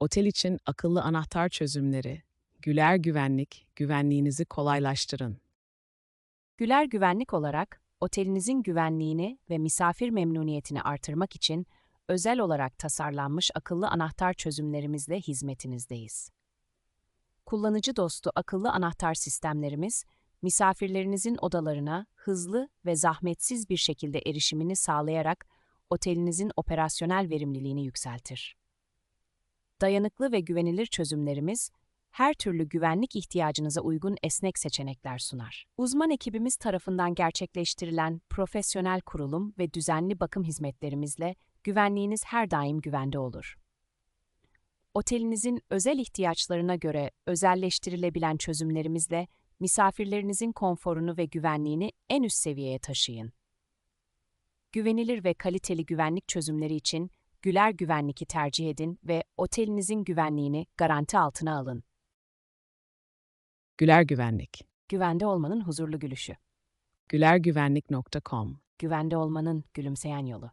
Otel için akıllı anahtar çözümleri. Güler Güvenlik, güvenliğinizi kolaylaştırın. Güler Güvenlik olarak otelinizin güvenliğini ve misafir memnuniyetini artırmak için özel olarak tasarlanmış akıllı anahtar çözümlerimizle hizmetinizdeyiz. Kullanıcı dostu akıllı anahtar sistemlerimiz, misafirlerinizin odalarına hızlı ve zahmetsiz bir şekilde erişimini sağlayarak otelinizin operasyonel verimliliğini yükseltir. Dayanıklı ve güvenilir çözümlerimiz, her türlü güvenlik ihtiyacınıza uygun esnek seçenekler sunar. Uzman ekibimiz tarafından gerçekleştirilen profesyonel kurulum ve düzenli bakım hizmetlerimizle güvenliğiniz her daim güvende olur. Otelinizin özel ihtiyaçlarına göre özelleştirilebilen çözümlerimizle misafirlerinizin konforunu ve güvenliğini en üst seviyeye taşıyın. Güvenilir ve kaliteli güvenlik çözümleri için Güler Güvenlik'i tercih edin ve otelinizin güvenliğini garanti altına alın. Güler Güvenlik. Güvende olmanın huzurlu gülüşü. gülergüvenlik.com Güvende olmanın gülümseyen yolu.